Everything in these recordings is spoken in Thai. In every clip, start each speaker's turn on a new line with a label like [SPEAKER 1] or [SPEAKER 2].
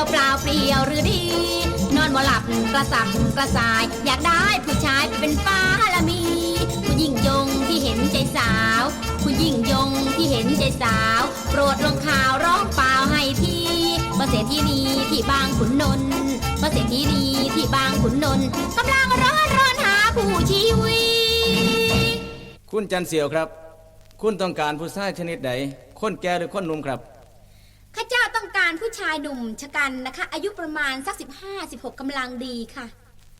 [SPEAKER 1] เสียวหรือดี นอนบ่หลับกระสับกระส่าย อยากได้ผู้ชายเป็นฟ้าละมี ผู้ยิ่งยงที่เห็นใจสาว ผู้ยิ่งยงที่เห็นใจสาว โปรดลงข่าวร้องเปล่าให้ทีมาเศรษฐีนีที่บางขุนนนท์มาเศรษฐีนีที่บางขุนนนท์กำลังร้อนร้อนหาผู้ชีวิต
[SPEAKER 2] คุณจันเสียวครับ คุณต้องการผู้ชายชนิดใดคนแก่หรือคนหนุ่มครับ
[SPEAKER 1] การผู้ชายหนุ่มชะกันนะคะ อายุประมาณสักสิบห้าสิบหกกำลังดีค่ะ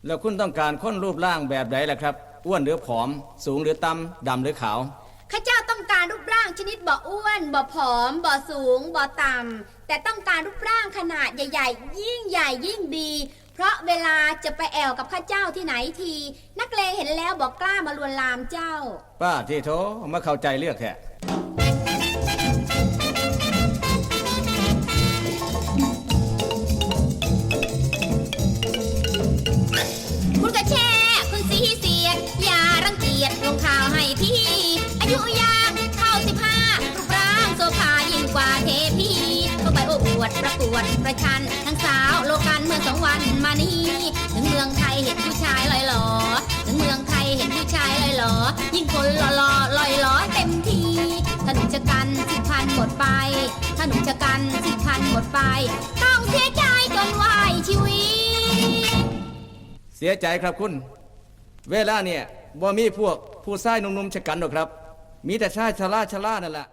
[SPEAKER 2] แล้วคุณต้องการคนรูปร่างแบบใดล่ะครับ อ้วนหรือผอม สูงหรือต่ำดำหรือขาว
[SPEAKER 1] ข้าเจ้าต้องการรูปร่างชนิดบ่อ้วนบ่ผอมบ่สูงบ่ต่ำแต่ต้องการรูปร่างขนาดใหญ่ ๆ ยิ่งใหญ่ยิ่งดี เพราะเวลาจะไปแอวกับข้าเจ้าที่ไหนที นักเลงเห็นแล้วบอกกล้ามาลวนลามเจ้า
[SPEAKER 2] ป้าที่โทมาเข้าใจเลือกแค่
[SPEAKER 1] ยุยางเข้าสิบห้ารูปร่างโซภายิ่งกว่าเทพีต้องไปโอ้อวดประกวดประชัน ทั้งสาวโลกันเมื่อสองวันมานี้ถึงเมืองไทยเห็นผู้ชายลอยหล่อถึงเมืองไทยเห็นผู้ชายลอยหล่อยิ่งคนหล่อหล่อลอยหล่อเต็มทีถ้าหนุ่มชะกันสิบพันหมดไปถ้าหนุ่มชะกันสิบพันหมดไป ต้องเสียใจจนวายชีวิต
[SPEAKER 2] เสียใจครับคุณ เวลาเนี่ยบ่มีพวกผู้ชายหนุ่มๆชะกันหรอกครับ มีแต่ชายชราชรานั่นแหละ